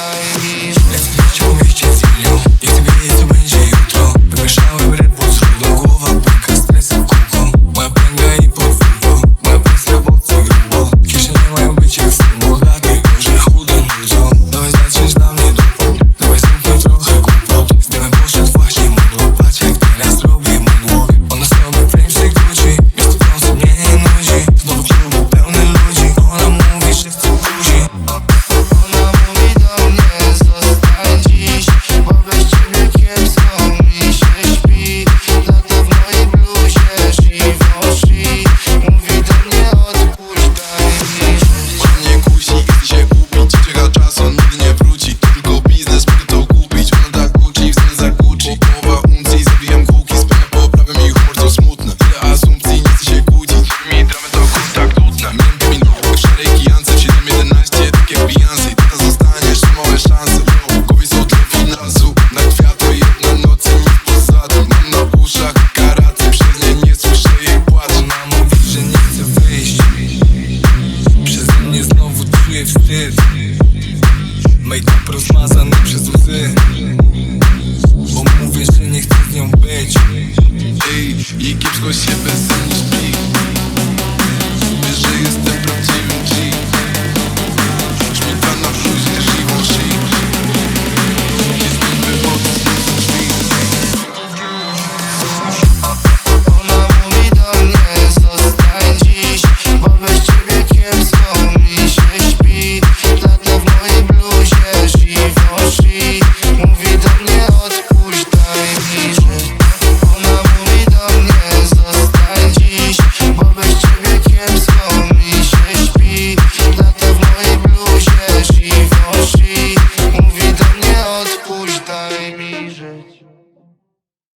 Chinese styl Made-up rozmazany przez łzy. Bo mówię, że nie chcę z nią być. Ej, jej kiepsko się bez niż